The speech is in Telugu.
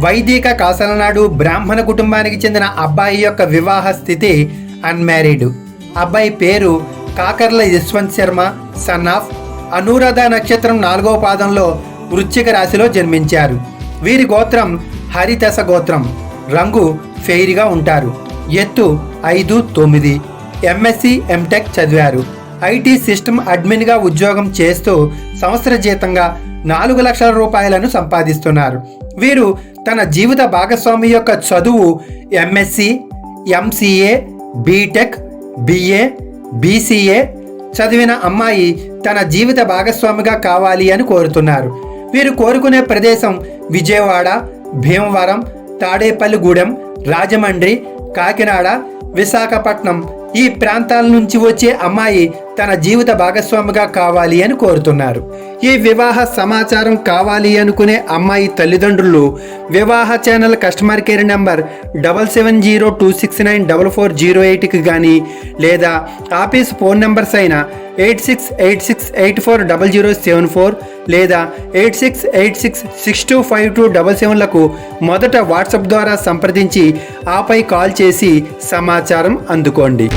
వైదిక కాసలనాడు బ్రాహ్మణ కుటుంబానికి చెందిన అబ్బాయి యొక్క వివాహ స్థితి అన్మ్యారీడ్ అబ్బాయి పేరు కాకర్ల యశ్వంత్ శర్మ సన్ ఆఫ్ అనురాధ నక్షత్రం నాలుగో పాదంలో వృశ్చిక రాశిలో జన్మించారు. వీరి గోత్రం హరితస గోత్రం. రంగు ఫెయిర్గా ఉంటారు. ఎత్తు ఐదు తొమ్మిది. ఎంఎస్సి ఎంటెక్ చదివారు. ఐటీ సిస్టమ్ అడ్మిన్గా ఉద్యోగం చేస్తూ సంవత్సర జీతంగా నాలుగు లక్షల రూపాయలను సంపాదిస్తున్నారు. వీరు తన జీవిత భాగస్వామి యొక్క చదువు MSc MCA BTech BA BCA చదివిన అమ్మాయి తన జీవిత భాగస్వామిగా కావాలి అని కోరుతున్నారు. వీరు కోరుకునే ప్రదేశం విజయవాడ భీమవరం తాడేపల్లిగూడెం రాజమండ్రి కాకినాడ విశాఖపట్నం ఈ ప్రాంతాల నుంచి వచ్చే అమ్మాయి తన జీవిత భాగస్వామిగా కావాలి అని కోరుతున్నారు. ఈ వివాహ సమాచారం కావాలి అనుకునే అమ్మాయి తల్లిదండ్రులు వివాహ channel customer care number double seven zero two six nine double four zero ఎయిట్కి కానీ లేదా ఆఫీస్ ఫోన్ నెంబర్స్ అయిన eight six eight six eight four double zero seven four లేదా eight six eight six six two five two double సెవెన్లకు మొదట వాట్సాప్ ద్వారా సంప్రదించి ఆపై కాల్ చేసి సమాచారం అందుకోండి.